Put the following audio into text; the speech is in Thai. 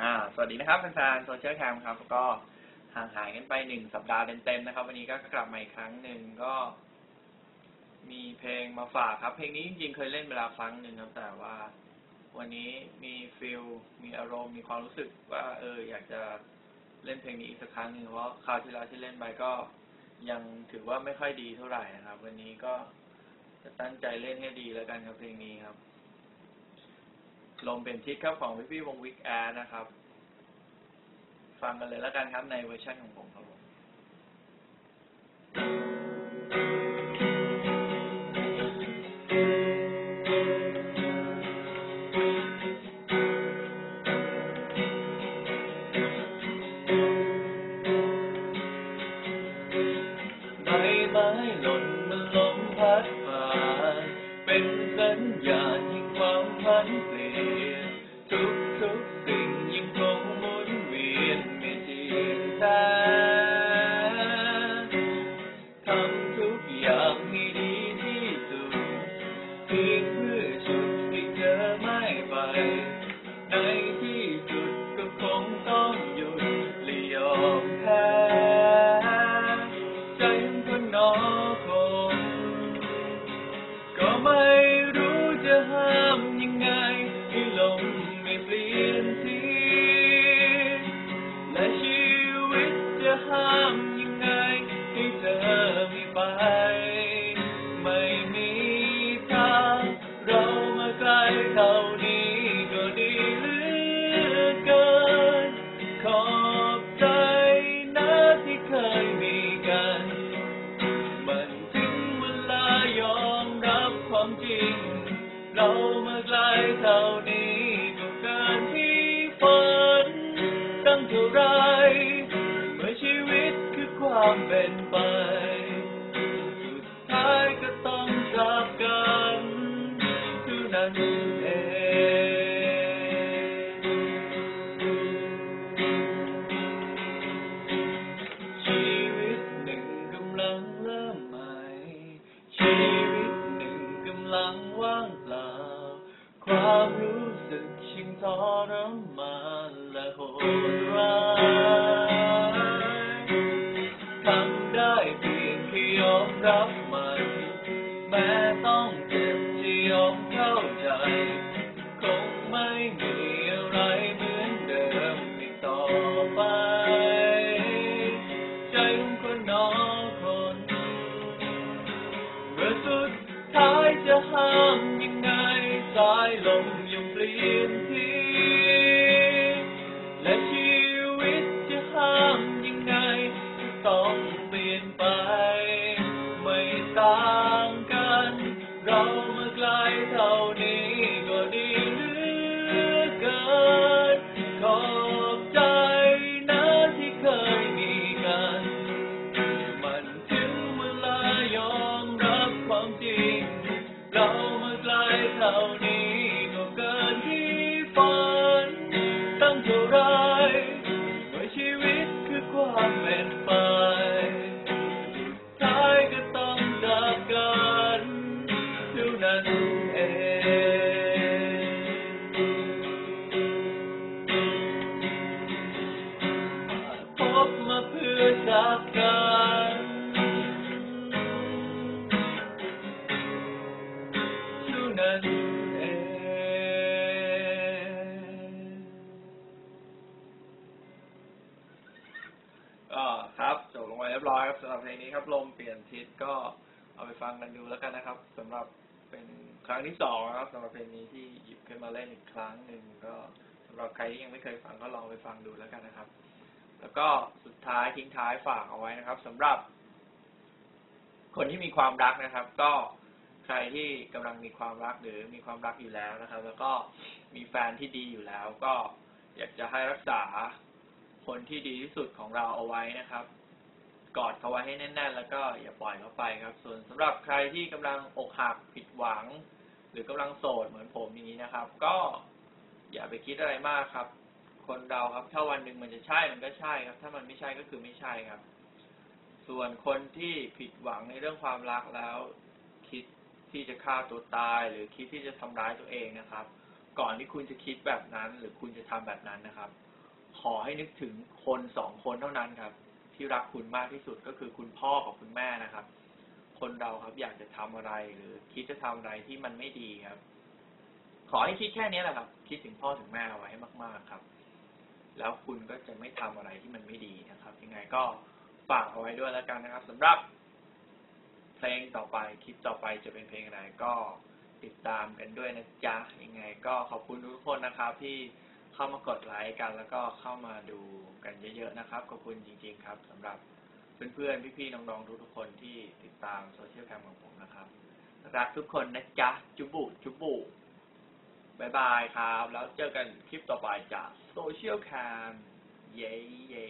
อ่า สวัสดีนะครับแฟนๆโซเชียลแคมครับ ก็ห่างหายกันไปหนึ่งสัปดาห์เต็มๆนะครับ วันนี้ก็กลับมาอีกครั้งหนึ่งก็ มีเพลงมาฝากครับ เพลงนี้จริงๆเคยเล่นเวลาครั้งหนึ่งครับ แต่ว่า วันนี้มีฟิลมีอารมณ์มีความรู้สึกว่า เออ อยากจะเล่นเพลงนี้อีกสักครั้งหนึ่งเพราะคราวที่แล้วที่เล่นไปก็ยังถือว่าไม่ค่อยดีเท่าไหร่นะครับ วันนี้ก็จะตั้งใจเล่นให้ดีแล้วกันครับเพลงนี้ครับ ลมเป็นทิศครับของพี่พี่วงวิกแอร์นะครับ ฟังกันเลยแล้วกันครับในเวอร์ชันของผมครับผมใบไม้หล่นมันลมพัดผ่านเป็นสัญญาณ เรามาไกลเท่านี้ก็เกินที่ฝันตั้งเท่าไรเมื่อชีวิตคือความเป็นไป สุดท้ายก็ต้องจากกันเท่านั้นเอง ความรู้สึกชิงทรมานและโหดร้ายทำได้เพียงแค่ยอมรับมัน แม้ต้องเจ็บจะยอมเข้าใจ คงไม่มีอะไรเหมือนเดิมอีกต่อไป ใจของคนน้อกคนเมื่อสุดท้ายจะห้ามยังไง สายลมยังเปลี่ยนทีและชีวิตจะห้ามยังไงก็ต้องเปลี่ยนไป ไม่ต่างกันเรา นั้นเองพบมาเพื่อจากกันเท่านั้นเองก็ครับจบลงไปเรียบร้อยครับสำหรับเพลงนี้ครับลมเปลี่ยนทิศก็เอาไปฟังกันดูแล้วกันนะครับสำหรับ เป็นครั้งที่สองนะครับสำหรับเพลงนี้ที่หยิบขึ้นมาเล่นอีกครั้งหนึ่งก็สำหรับใครที่ยังไม่เคยฟังก็ลองไปฟังดูแล้วกันนะครับ แล้วก็สุดท้ายทิ้งท้ายฝากเอาไว้นะครับสำหรับ คนที่มีความรักนะครับ ก็ใครที่กำลังมีความรักหรือมีความรักอยู่แล้วนะครับ แล้วก็มีแฟนที่ดีอยู่แล้ว ก็อยากจะให้รักษาคนที่ดีที่สุดของเราเอาไว้นะครับ กอดเขาไว้ให้แน่นๆ แล้วก็อย่าปล่อยเขาไปครับ ส่วนสำหรับใครที่กำลังอกหักผิดหวัง หรือกำลังโสดเหมือนผมอย่างนี้นะครับ ก็อย่าไปคิดอะไรมากครับ คนเราครับถ้าวันหนึ่งมันจะใช่มันก็ใช่ครับ ถ้ามันไม่ใช่ก็คือไม่ใช่ครับ ส่วนคนที่ผิดหวังในเรื่องความรักแล้ว คิดที่จะฆ่าตัวตาย หรือคิดที่จะทำร้ายตัวเองนะครับ ก่อนที่คุณจะคิดแบบนั้น หรือคุณจะทำแบบนั้นนะครับ ขอให้นึกถึงคนสองคนเท่านั้นครับ ที่รักคุณมากที่สุดก็คือคุณพ่อกับคุณแม่นะครับ คนเราครับอยากจะทำอะไรหรือคิดจะทำอะไรที่มันไม่ดีครับ ขอให้คิดแค่นี้แหละครับ คิดถึงพ่อถึงแม่เอาไว้ให้มาก ๆครับ แล้วคุณก็จะไม่ทำอะไรที่มันไม่ดีนะครับ ยังไงก็ฝากเอาไว้ด้วยแล้วกันนะครับสำหรับ เพลงต่อไปคลิปต่อไปจะเป็นเพลงอะไรก็ติดตามกันด้วยนะจ๊ะยังไง ก็ขอบคุณทุกคนนะครับที่ เข้ามากดไลค์กันแล้วก็เข้ามาดูกันเยอะๆนะครับ ขอบคุณจริง ๆ ครับสำหรับเพื่อนๆ พี่ๆ น้องๆ ทุกๆคนที่ติดตามโซเชียลแคมของผมนะครับ รักทุกคนนะจ๊ะ จุบุ จุบุบายบายครับ แล้วเจอกันคลิปต่อไปจากโซเชียลแคมเย้เย้